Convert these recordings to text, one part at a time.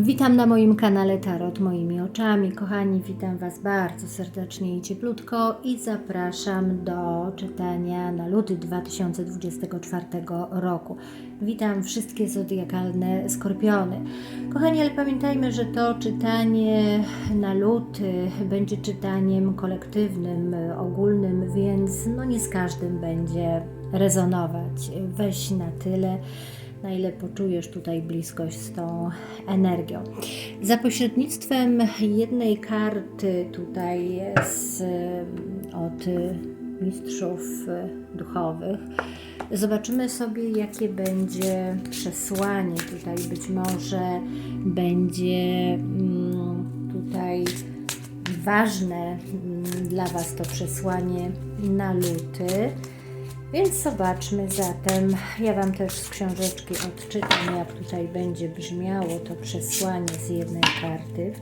Witam na moim kanale Tarot moimi oczami. Kochani, witam Was bardzo serdecznie i cieplutko i zapraszam do czytania na luty 2024 roku. Witam wszystkie zodiakalne skorpiony. Kochani, ale pamiętajmy, że to czytanie na luty będzie czytaniem kolektywnym, ogólnym, więc no nie z każdym będzie rezonować. Weź na tyle na ile poczujesz tutaj bliskość z tą energią. Za pośrednictwem jednej karty tutaj z, od mistrzów duchowych zobaczymy sobie, jakie będzie przesłanie. Tutaj być może będzie mm, tutaj ważne mm, dla Was to przesłanie na luty. Więc zobaczmy zatem, ja Wam też z książeczki odczytam, jak tutaj będzie brzmiało to przesłanie z jednej karty.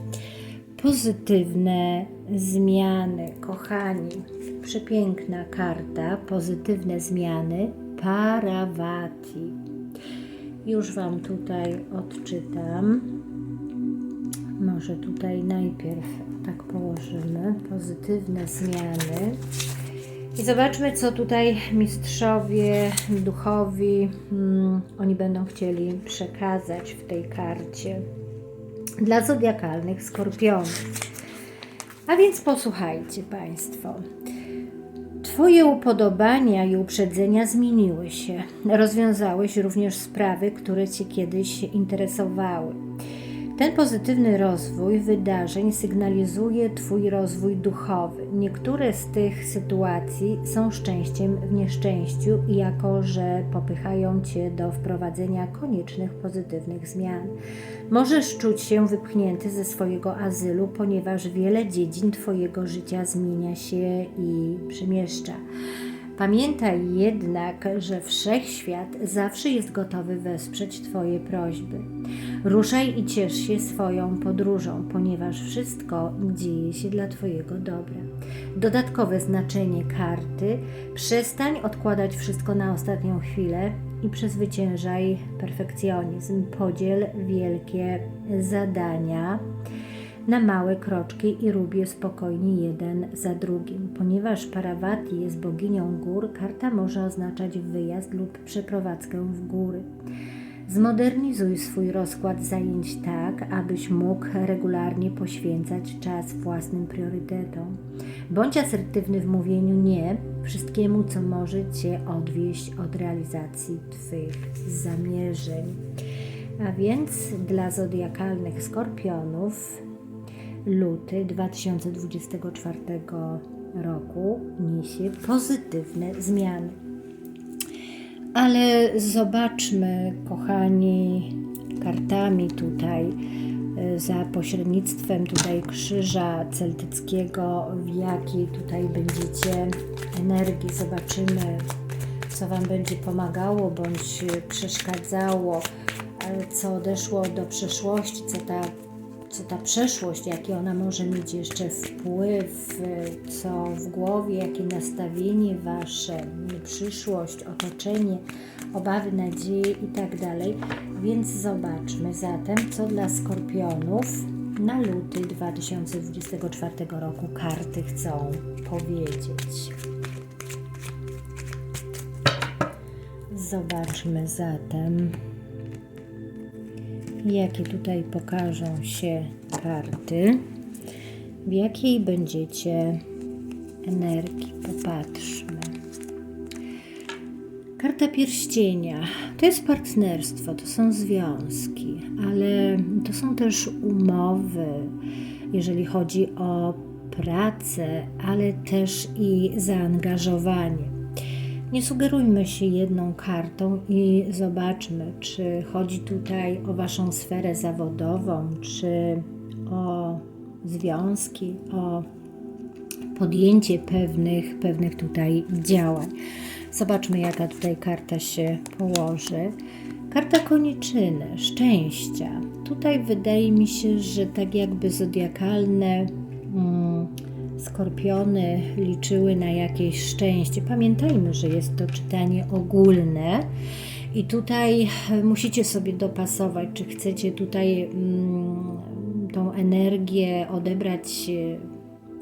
Pozytywne zmiany, kochani. Przepiękna karta, pozytywne zmiany, Parawati. Już Wam tutaj odczytam. Może tutaj najpierw tak położymy. Pozytywne zmiany. I zobaczmy, co tutaj mistrzowie duchowi hmm, oni będą chcieli przekazać w tej karcie dla zodiakalnych skorpionów. A więc posłuchajcie Państwo. Twoje upodobania i uprzedzenia zmieniły się. Rozwiązałeś również sprawy, które Cię kiedyś interesowały. Ten pozytywny rozwój wydarzeń sygnalizuje Twój rozwój duchowy. Niektóre z tych sytuacji są szczęściem w nieszczęściu, jako że popychają Cię do wprowadzenia koniecznych pozytywnych zmian. Możesz czuć się wypchnięty ze swojego azylu, ponieważ wiele dziedzin Twojego życia zmienia się i przemieszcza. Pamiętaj jednak, że wszechświat zawsze jest gotowy wesprzeć Twoje prośby. Ruszaj i ciesz się swoją podróżą, ponieważ wszystko dzieje się dla Twojego dobra. Dodatkowe znaczenie karty: przestań odkładać wszystko na ostatnią chwilę i przezwyciężaj perfekcjonizm. Podziel wielkie zadania na małe kroczki i rób je spokojnie jeden za drugim. Ponieważ Parawati jest boginią gór, karta może oznaczać wyjazd lub przeprowadzkę w góry. Zmodernizuj swój rozkład zajęć tak, abyś mógł regularnie poświęcać czas własnym priorytetom. Bądź asertywny w mówieniu nie wszystkiemu, co może Cię odwieść od realizacji Twych zamierzeń. A więc dla zodiakalnych skorpionów luty 2024 roku niesie pozytywne zmiany. Ale zobaczmy, kochani, kartami tutaj y, za pośrednictwem tutaj krzyża celtyckiego, w jakiej tutaj będziecie energii. Zobaczymy, co Wam będzie pomagało bądź przeszkadzało, co odeszło do przeszłości, co ta co ta przeszłość, jaki ona może mieć jeszcze wpływ, co w głowie, jakie nastawienie wasze, przyszłość, otoczenie, obawy, nadzieje i tak. Więc zobaczmy zatem, co dla skorpionów na luty 2024 roku karty chcą powiedzieć. Zobaczmy zatem jakie tutaj pokażą się karty, w jakiej będziecie energii. Popatrzmy. Karta pierścienia to jest partnerstwo, to są związki, ale to są też umowy, jeżeli chodzi o pracę, ale też i zaangażowanie. Nie sugerujmy się jedną kartą i zobaczmy, czy chodzi tutaj o Waszą sferę zawodową, czy o związki, o podjęcie pewnych, pewnych tutaj działań. Zobaczmy, jaka tutaj karta się położy. Karta koniczyny, szczęścia. Tutaj wydaje mi się, że tak jakby zodiakalne. Hmm, skorpiony liczyły na jakieś szczęście. Pamiętajmy, że jest to czytanie ogólne. I tutaj musicie sobie dopasować, czy chcecie tutaj mm, tą energię odebrać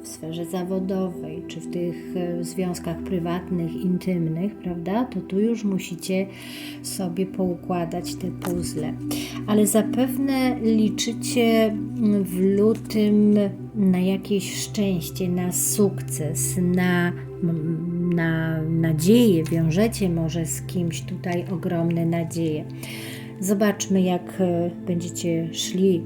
w sferze zawodowej, czy w tych e, związkach prywatnych, intymnych, prawda, to tu już musicie sobie poukładać te puzzle. Ale zapewne liczycie w lutym na jakieś szczęście, na sukces, na, na nadzieję, wiążecie może z kimś tutaj ogromne nadzieje. Zobaczmy, jak e, będziecie szli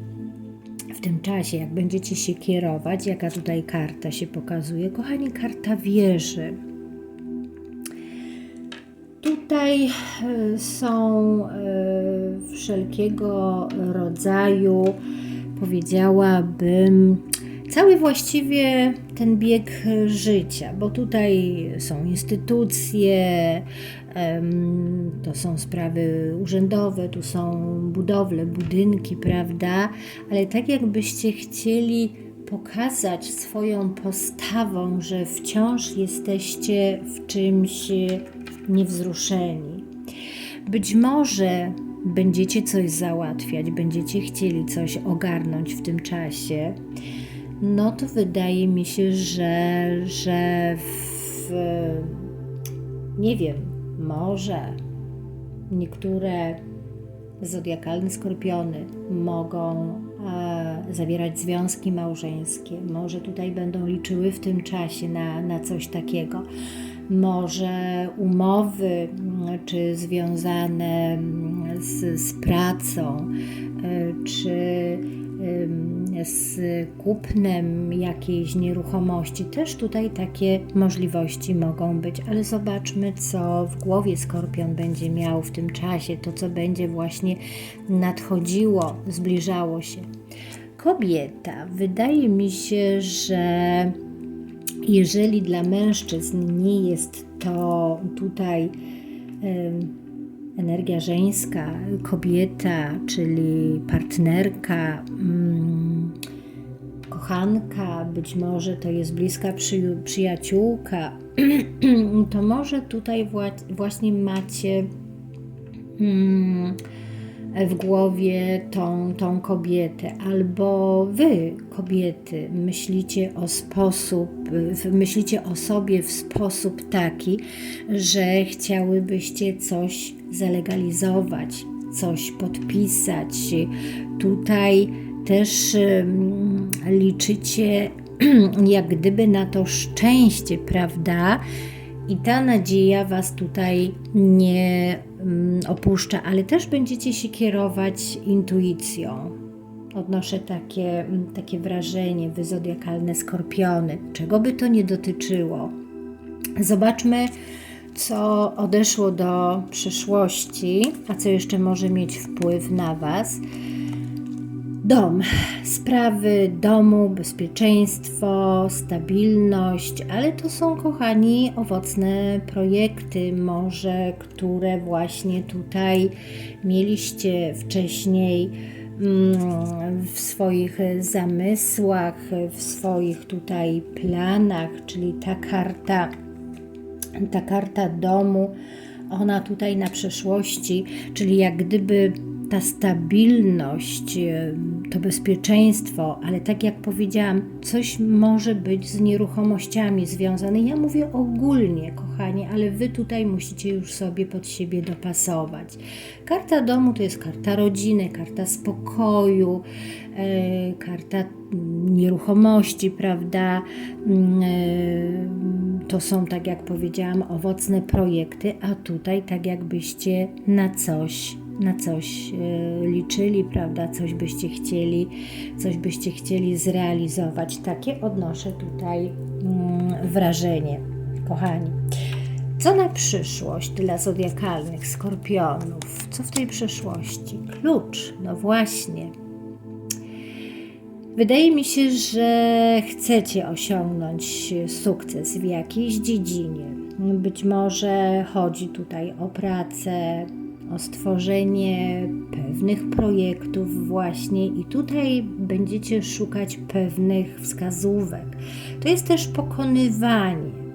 w tym czasie, jak będziecie się kierować, jaka tutaj karta się pokazuje. Kochani, karta wieży. Tutaj e, są e, wszelkiego rodzaju, powiedziałabym, cały właściwie ten bieg życia, bo tutaj są instytucje, to są sprawy urzędowe, tu są budowle, budynki, prawda? Ale tak jakbyście chcieli pokazać swoją postawą, że wciąż jesteście w czymś niewzruszeni. Być może będziecie coś załatwiać, będziecie chcieli coś ogarnąć w tym czasie, no to wydaje mi się, że, że w, nie wiem, może niektóre zodiakalne skorpiony mogą e, zawierać związki małżeńskie, może tutaj będą liczyły w tym czasie na, na coś takiego. Może umowy, mm, czy związane mm, z, z pracą, e, czy z kupnem jakiejś nieruchomości. Też tutaj takie możliwości mogą być, ale zobaczmy, co w głowie skorpion będzie miał w tym czasie, to co będzie właśnie nadchodziło, zbliżało się. Kobieta, wydaje mi się, że jeżeli dla mężczyzn nie jest to tutaj energia żeńska, kobieta, czyli partnerka, mm, kochanka, być może to jest bliska przy, przyjaciółka, to może tutaj właśnie macie. Mm, w głowie tą, tą kobietę, albo wy, kobiety, myślicie o sposób, myślicie o sobie w sposób taki, że chciałybyście coś zalegalizować, coś podpisać. Tutaj też liczycie jak gdyby na to szczęście, prawda? I ta nadzieja Was tutaj nie mm, opuszcza, ale też będziecie się kierować intuicją. Odnoszę takie, mm, takie wrażenie, wy zodiakalne skorpiony, czego by to nie dotyczyło. Zobaczmy, co odeszło do przeszłości, a co jeszcze może mieć wpływ na Was. Dom, sprawy domu, bezpieczeństwo, stabilność, ale to są, kochani, owocne projekty, może które właśnie tutaj mieliście wcześniej mm, w swoich zamysłach, w swoich tutaj planach, czyli ta karta, ta karta domu, ona tutaj na przeszłości, czyli jak gdyby ta stabilność, to bezpieczeństwo, ale tak jak powiedziałam, coś może być z nieruchomościami związane. Ja mówię ogólnie, kochani, ale wy tutaj musicie już sobie pod siebie dopasować. Karta domu to jest karta rodziny, karta spokoju, e, karta nieruchomości, prawda? Mm, e, to są, tak jak powiedziałam, owocne projekty, a tutaj tak jakbyście na coś na coś e, liczyli, prawda? Coś byście chcieli, coś byście chcieli zrealizować. Takie odnoszę tutaj mm, wrażenie, kochani. Co na przyszłość dla zodiakalnych skorpionów? Co w tej przyszłości? Klucz, no właśnie. Wydaje mi się, że chcecie osiągnąć sukces w jakiejś dziedzinie. Być może chodzi tutaj o pracę, o stworzenie pewnych projektów, właśnie, i tutaj będziecie szukać pewnych wskazówek. To jest też pokonywanie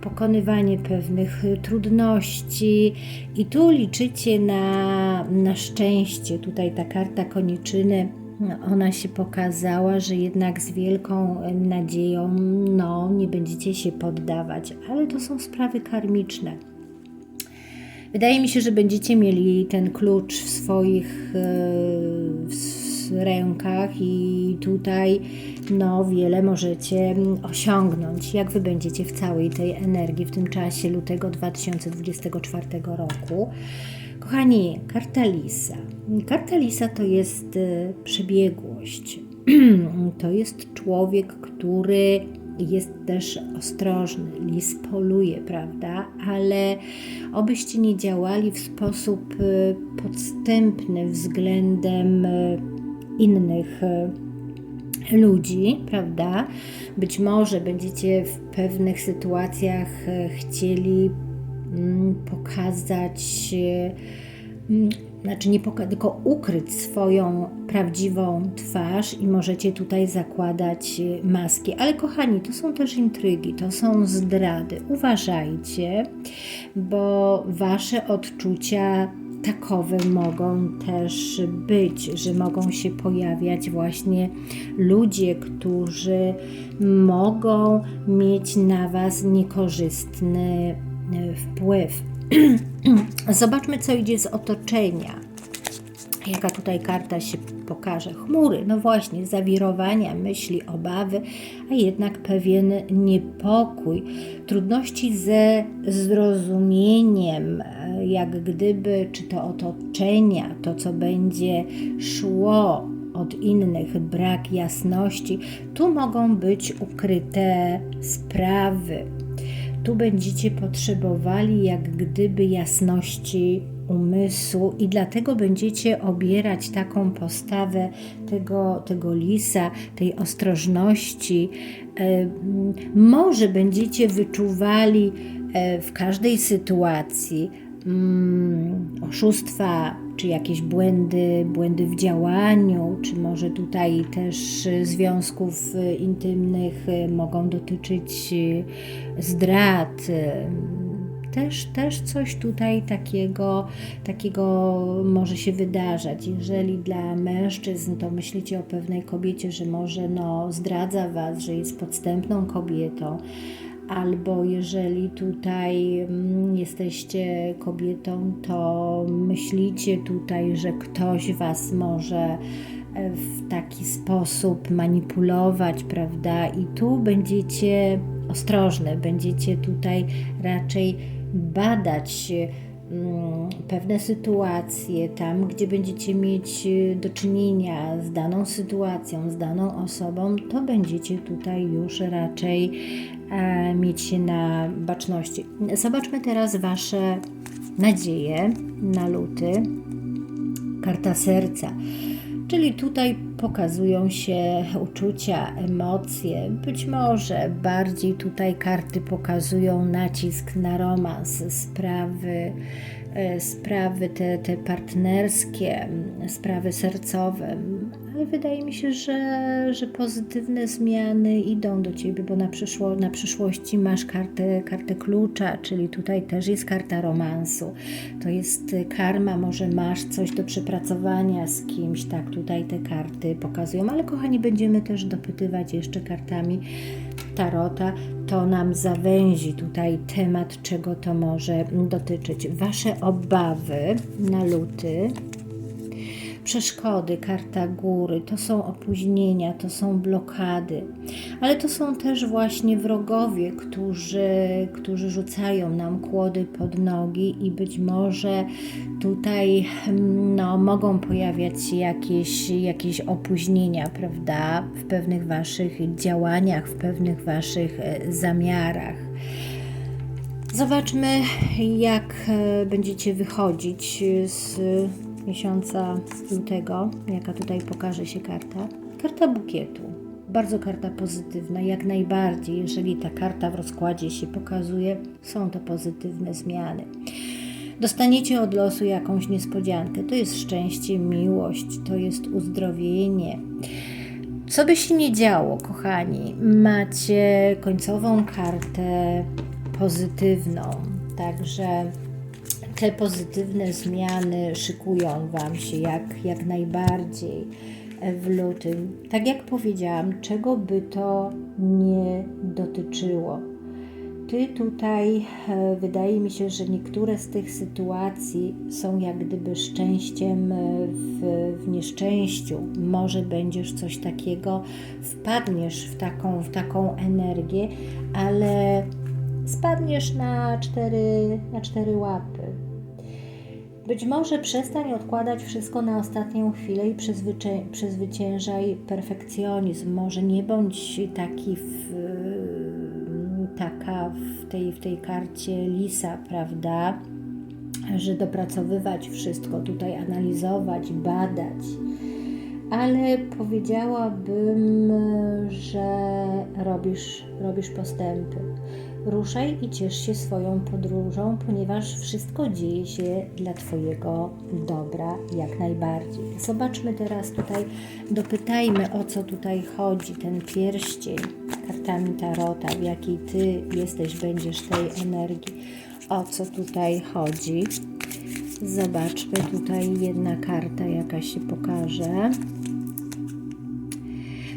pokonywanie pewnych trudności i tu liczycie na, na szczęście. Tutaj ta karta koniczyny ona się pokazała, że jednak z wielką nadzieją no, nie będziecie się poddawać, ale to są sprawy karmiczne. Wydaje mi się, że będziecie mieli ten klucz w swoich e, rękach i tutaj no, wiele możecie osiągnąć, jak wy będziecie w całej tej energii w tym czasie lutego 2024 roku. Kochani, karta Lisa. Karta Lisa to jest e, przebiegłość. To jest człowiek, który jest też ostrożny. Lis poluje, prawda? Ale obyście nie działali w sposób e, podstępny względem e, innych e, ludzi, prawda? Być może będziecie w pewnych sytuacjach chcieli mm, pokazać, mm, znaczy nie pokazać, tylko ukryć swoją prawdziwą twarz i możecie tutaj zakładać e, maski. Ale kochani, to są też intrygi, to są zdrady. Uważajcie, bo wasze odczucia takowe mogą też być, że mogą się pojawiać właśnie ludzie, którzy mogą mieć na Was niekorzystny e, wpływ. Zobaczmy, co idzie z otoczenia. Jaka tutaj karta się pokaże? Chmury, no właśnie, zawirowania, myśli, obawy, a jednak pewien niepokój, trudności ze zrozumieniem, jak gdyby, czy to otoczenia, to co będzie szło od innych, brak jasności. Tu mogą być ukryte sprawy. Tu będziecie potrzebowali jak gdyby jasności umysłu i dlatego będziecie obierać taką postawę tego, tego lisa, tej ostrożności. E, Może będziecie wyczuwali e, w każdej sytuacji mm, oszustwa, czy jakieś błędy, błędy w działaniu, czy może tutaj też związków e, intymnych e, mogą dotyczyć e, zdrad. Też, też coś tutaj takiego, takiego może się wydarzać. Jeżeli dla mężczyzn to myślicie o pewnej kobiecie, że może no, zdradza was, że jest podstępną kobietą, albo jeżeli tutaj mm, jesteście kobietą, to myślicie tutaj, że ktoś was może e, w taki sposób manipulować, prawda? I tu będziecie ostrożne, będziecie tutaj raczej badać pewne sytuacje, tam gdzie będziecie mieć y, do czynienia z daną sytuacją, z daną osobą, to będziecie tutaj już raczej e, mieć się na baczności. Zobaczmy teraz Wasze nadzieje na luty. Karta serca. Czyli tutaj pokazują się uczucia, emocje. Być może bardziej tutaj karty pokazują nacisk na romans, sprawy, e, sprawy te, te partnerskie, sprawy sercowe. Ale wydaje mi się, że, że pozytywne zmiany idą do ciebie, bo na, przyszło, na przyszłości masz kartę, kartę klucza, czyli tutaj też jest karta romansu. To jest karma, może masz coś do przepracowania z kimś, tak tutaj te karty pokazują, ale kochani, będziemy też dopytywać jeszcze kartami tarota, to nam zawęzi tutaj temat, czego to może dotyczyć. Wasze obawy na luty, przeszkody, karta góry, to są opóźnienia, to są blokady, ale to są też właśnie wrogowie, którzy, którzy rzucają nam kłody pod nogi i być może tutaj mm, no, mogą pojawiać się jakieś, jakieś opóźnienia, prawda, w pewnych waszych działaniach, w pewnych waszych e, zamiarach. Zobaczmy, jak e, będziecie wychodzić z miesiąca lutego, jaka tutaj pokaże się karta. Karta bukietu. Bardzo karta pozytywna, jak najbardziej. Jeżeli ta karta w rozkładzie się pokazuje, są to pozytywne zmiany. Dostaniecie od losu jakąś niespodziankę. To jest szczęście, miłość, to jest uzdrowienie. Co by się nie działo, kochani, macie końcową kartę pozytywną. Także te pozytywne zmiany szykują Wam się jak, jak najbardziej w lutym. Tak jak powiedziałam, czego by to nie dotyczyło. Ty tutaj, e, wydaje mi się, że niektóre z tych sytuacji są jak gdyby szczęściem e, w, w nieszczęściu. Może będziesz coś takiego, wpadniesz w taką, w taką energię, ale spadniesz na cztery, na cztery łapy. Być może przestań odkładać wszystko na ostatnią chwilę i przezwycię- przezwyciężaj perfekcjonizm. Może nie bądź taki w, taka w tej, w tej karcie lisa, prawda? Że dopracowywać wszystko, tutaj analizować, badać. Ale powiedziałabym, że robisz, robisz postępy. Ruszaj i ciesz się swoją podróżą, ponieważ wszystko dzieje się dla Twojego dobra jak najbardziej. Zobaczmy teraz tutaj, dopytajmy o co tutaj chodzi, ten pierścień kartami Tarota, w jakiej Ty jesteś, będziesz tej energii. O co tutaj chodzi? Zobaczmy, tutaj jedna karta jaka się pokaże.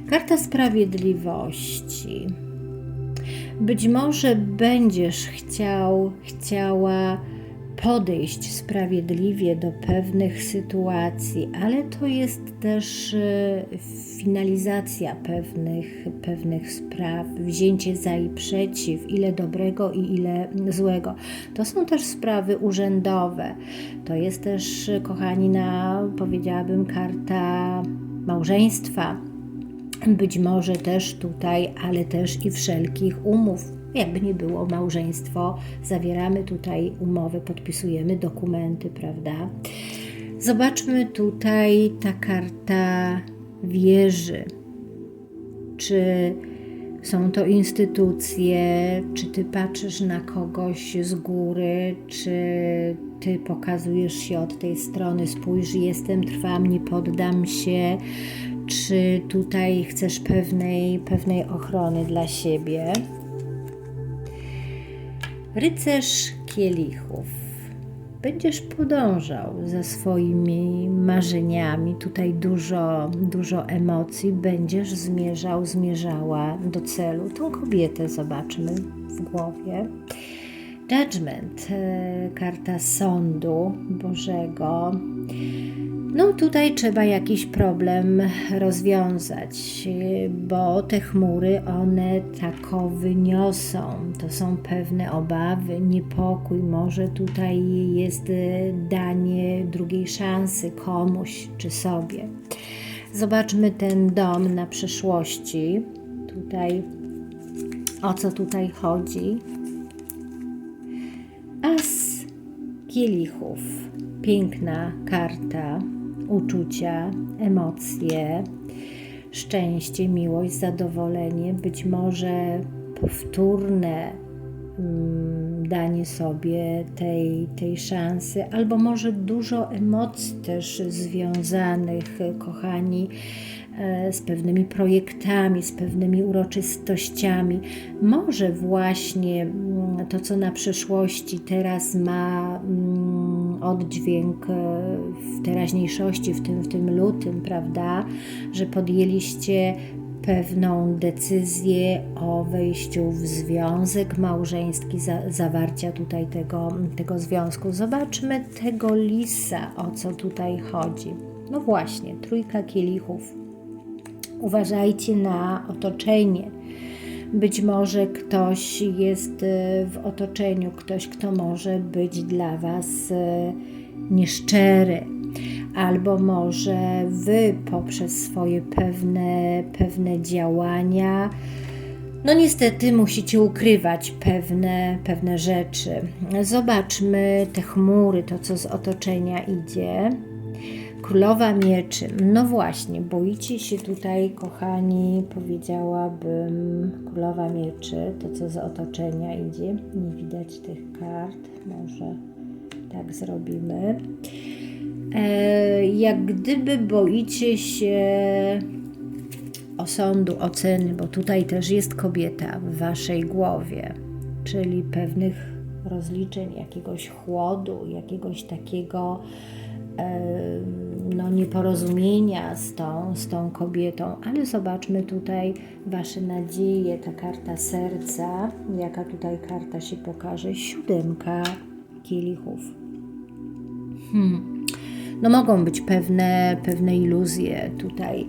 Karta sprawiedliwości. Być może będziesz chciał, chciała podejść sprawiedliwie do pewnych sytuacji, ale to jest też e, finalizacja pewnych, pewnych spraw, wzięcie za i przeciw, ile dobrego i ile złego. To są też sprawy urzędowe. To jest też, kochani, na powiedziałabym karta małżeństwa być może też tutaj, ale też i wszelkich umów. Jakby nie było małżeństwo, zawieramy tutaj umowy, podpisujemy dokumenty, prawda? Zobaczmy tutaj ta karta wieży. Czy są to instytucje, czy ty patrzysz na kogoś z góry, czy ty pokazujesz się od tej strony, spójrz, jestem, trwam, nie poddam się, czy tutaj chcesz pewnej, pewnej ochrony dla siebie. Rycerz kielichów. Będziesz podążał za swoimi marzeniami, tutaj dużo, dużo emocji, będziesz zmierzał, zmierzała do celu. Tą kobietę zobaczmy w głowie. Judgment, e, karta sądu Bożego. Tutaj trzeba jakiś problem rozwiązać, bo te chmury one takowy niosą. To są pewne obawy, niepokój. Może tutaj jest danie drugiej szansy komuś czy sobie. Zobaczmy ten dom na przyszłości. Tutaj o co tutaj chodzi? As kielichów. Piękna karta uczucia, emocje, szczęście, miłość, zadowolenie, być może powtórne mm, danie sobie tej, tej szansy, albo może dużo emocji też związanych, kochani, e, z pewnymi projektami, z pewnymi uroczystościami. Może właśnie mm, to, co na przyszłości teraz ma mm, oddźwięk e, w teraźniejszości, w tym, w tym lutym, prawda, że podjęliście pewną decyzję o wejściu w związek małżeński, za, zawarcia tutaj tego, tego związku. Zobaczmy tego lisa, o co tutaj chodzi. No właśnie, trójka kielichów. Uważajcie na otoczenie. Być może ktoś jest e, w otoczeniu, ktoś, kto może być dla Was e, nieszczery, albo może Wy poprzez swoje pewne, pewne działania. No niestety musicie ukrywać pewne, pewne rzeczy. Zobaczmy te chmury, to co z otoczenia idzie. Królowa mieczy. No właśnie, boicie się tutaj, kochani, powiedziałabym, królowa mieczy, to co z otoczenia idzie. Nie widać tych kart, może tak zrobimy. E, jak gdyby boicie się osądu, oceny, bo tutaj też jest kobieta w waszej głowie, czyli pewnych rozliczeń, jakiegoś chłodu, jakiegoś takiego no, nieporozumienia z tą, z tą kobietą, ale zobaczmy tutaj Wasze nadzieje, ta karta serca, jaka tutaj karta się pokaże, siódemka kielichów. Hmm. No mogą być pewne, pewne iluzje tutaj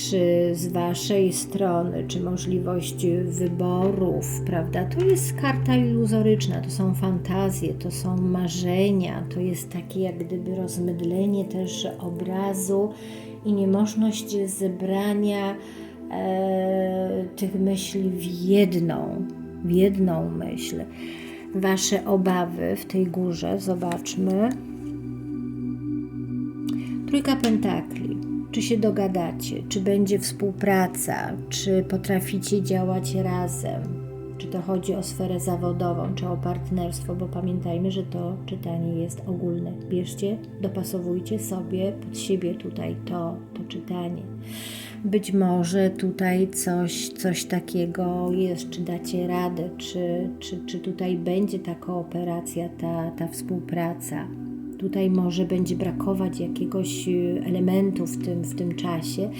czy z Waszej strony, czy możliwość wyborów, prawda? To jest karta iluzoryczna, to są fantazje, to są marzenia, to jest takie jak gdyby rozmydlenie też obrazu i niemożność zebrania e, tych myśli w jedną, w jedną myśl. Wasze obawy w tej górze, zobaczmy. Trójka pentakli czy się dogadacie, czy będzie współpraca, czy potraficie działać razem, czy to chodzi o sferę zawodową, czy o partnerstwo, bo pamiętajmy, że to czytanie jest ogólne. Bierzcie, dopasowujcie sobie pod siebie tutaj to, to czytanie. Być może tutaj coś, coś takiego jest, czy dacie radę, czy, czy, czy tutaj będzie ta kooperacja, ta, ta współpraca tutaj może będzie brakować jakiegoś y, elementu w tym, w tym czasie,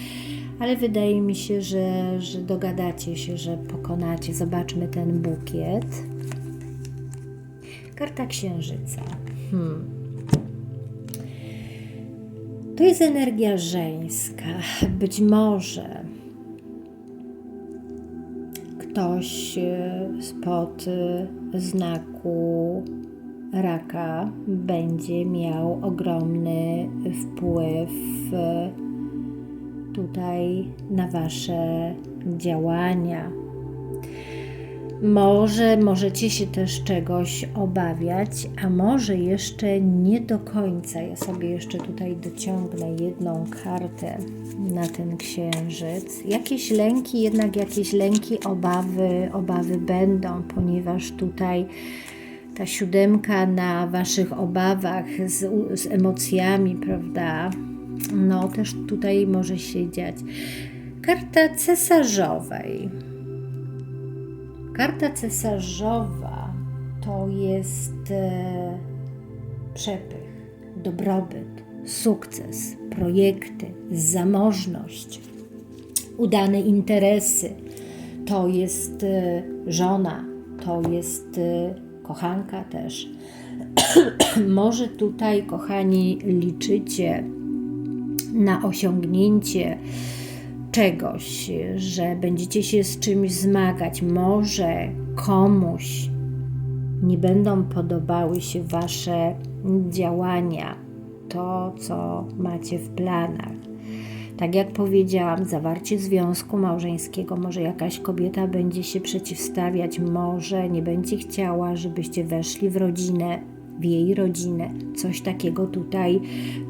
ale wydaje mi się, że, że dogadacie się, że pokonacie. Zobaczmy ten bukiet. Karta księżyca. Hmm. To jest energia żeńska. Być może ktoś y, spod y, znaku raka będzie miał ogromny wpływ tutaj na Wasze działania. Może możecie się też czegoś obawiać, a może jeszcze nie do końca. Ja sobie jeszcze tutaj dociągnę jedną kartę na ten księżyc. Jakieś lęki, jednak jakieś lęki, obawy, obawy będą, ponieważ tutaj ta siódemka na waszych obawach z, z emocjami, prawda? No, też tutaj może się dziać. Karta cesarzowej. Karta cesarzowa to jest e, przepych, dobrobyt, sukces, projekty, zamożność, udane interesy. To jest e, żona, to jest e, kochanka też. Może tutaj, kochani, liczycie na osiągnięcie czegoś, że będziecie się z czymś zmagać. Może komuś nie będą podobały się Wasze działania, to co macie w planach. Tak jak powiedziałam, zawarcie związku małżeńskiego, może jakaś kobieta będzie się przeciwstawiać, może nie będzie chciała, żebyście weszli w rodzinę, w jej rodzinę. Coś takiego tutaj,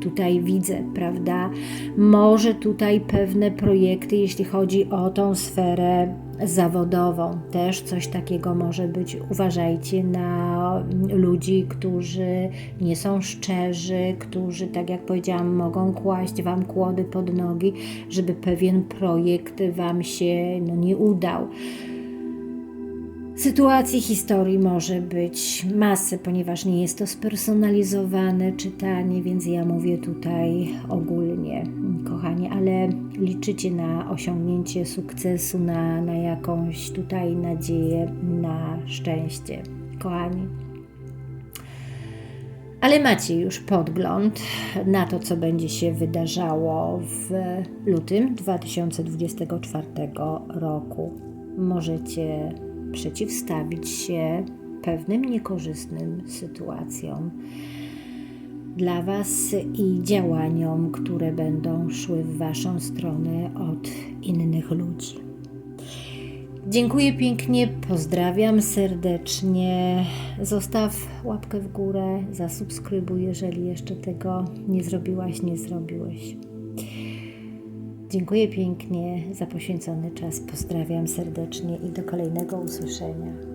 tutaj widzę, prawda? Może tutaj pewne projekty, jeśli chodzi o tą sferę zawodową. Też coś takiego może być. Uważajcie na ludzi, którzy nie są szczerzy, którzy, tak jak powiedziałam, mogą kłaść Wam kłody pod nogi, żeby pewien projekt Wam się no, nie udał. Sytuacji historii może być masę, ponieważ nie jest to spersonalizowane czytanie, więc ja mówię tutaj ogólnie, kochani, ale liczycie na osiągnięcie sukcesu, na, na jakąś tutaj nadzieję, na szczęście, kochani. Ale macie już podgląd na to, co będzie się wydarzało w lutym 2024 roku. Możecie przeciwstawić się pewnym niekorzystnym sytuacjom dla Was i działaniom, które będą szły w Waszą stronę od innych ludzi. Dziękuję pięknie, pozdrawiam serdecznie. Zostaw łapkę w górę, zasubskrybuj, jeżeli jeszcze tego nie zrobiłaś, nie zrobiłeś. Dziękuję pięknie za poświęcony czas. Pozdrawiam serdecznie i do kolejnego usłyszenia.